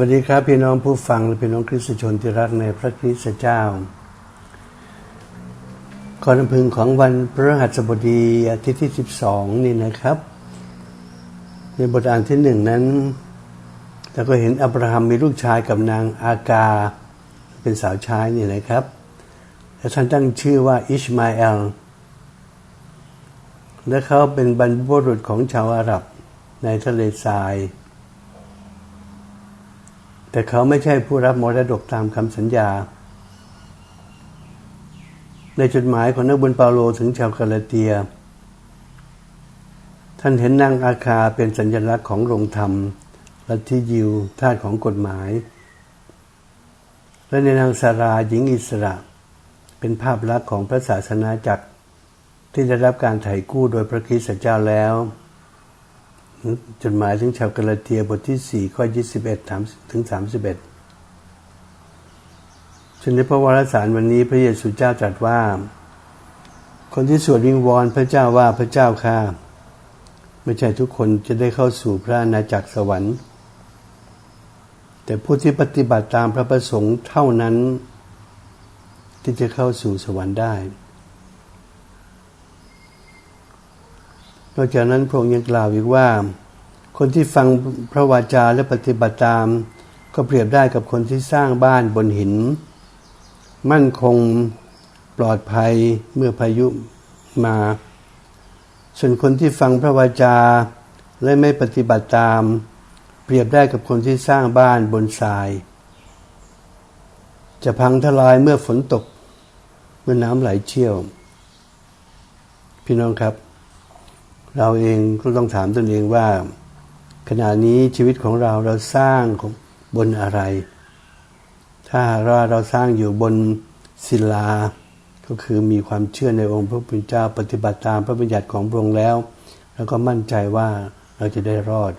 วัสดีครับ พี่น้องผู้ฟังและพี่น้องคริสตชนที่รักในพระคริสตเจ้าขอนำพึงของวันพฤหัสบดีอาทิตย์ที่ 12 นี่นะครับ ในบทอ่านที่หนึ่งนั้นเราก็เห็นอับราฮัมมีลูกชายกับนางอากา เป็นสาวใช้นี่นะครับและท่านตั้งชื่อว่าอิชมาเอลและเขาเป็นบรรพบุรุษของชาวอาหรับในทะเลทราย แต่เขาไม่ใช่ผู้รับมรดกตามคำสัญญา ในจดหมายของนักบุญเปาโลถึงชาวกาลาเตีย ท่านเห็นนางอาคาเป็นสัญลักษณ์ของโรงธรรมลัทธิยิวทาสของกฎหมาย และในนางสาราหญิงอิสระ เป็นภาพลักษณ์ของพระศาสนาจักรที่ได้รับการไถ่กู้โดยพระคริสต์เจ้าแล้ว จดหมายถึงชาวกาลาเทียบทที่4ข้อ21ถึง31ฉะนั้นพระวรสารวันนี้พระเยซูเจ้าตรัสว่า คนที่สวดวิงวอนพระเจ้าว่าพระเจ้าข้าไม่ใช่ทุกคนจะได้เข้าสู่พระอาณาจักรสวรรค์ แต่ผู้ที่ปฏิบัติตามพระประสงค์เท่านั้น ที่จะเข้าสู่สวรรค์ได้ นอกจากนั้นพระองค์ยังกล่าวอีกว่า คนที่ฟังพระวาจาและปฏิบัติตาม ก็เปรียบได้กับคนที่สร้างบ้านบนหิน มั่นคงปลอดภัยเมื่อพายุมา ส่วนคนที่ฟังพระวาจาและไม่ปฏิบัติตาม เปรียบได้กับคนที่สร้างบ้านบนทราย จะพังทลายเมื่อฝนตก เมื่อน้ำไหลเชี่ยว พี่น้องครับ เราเองก็ต้องถามตนเองว่า ขณะนี้ชีวิตของเราเราสร้างบนอะไร ถ้าเราเราสร้างอยู่บนศิลา ก็คือมีความเชื่อในองค์พระผู้เป็นเจ้าปฏิบัติตามพระบัญญัติของพระองค์แล้ว แล้วก็มั่นใจว่าเราจะได้รอด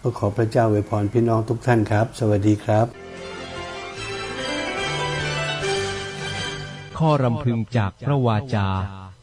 ก็ขอพระเจ้าอวยพรพี่น้องทุกท่านครับ สวัสดีครับ ข้อรำพึงจากพระวาจา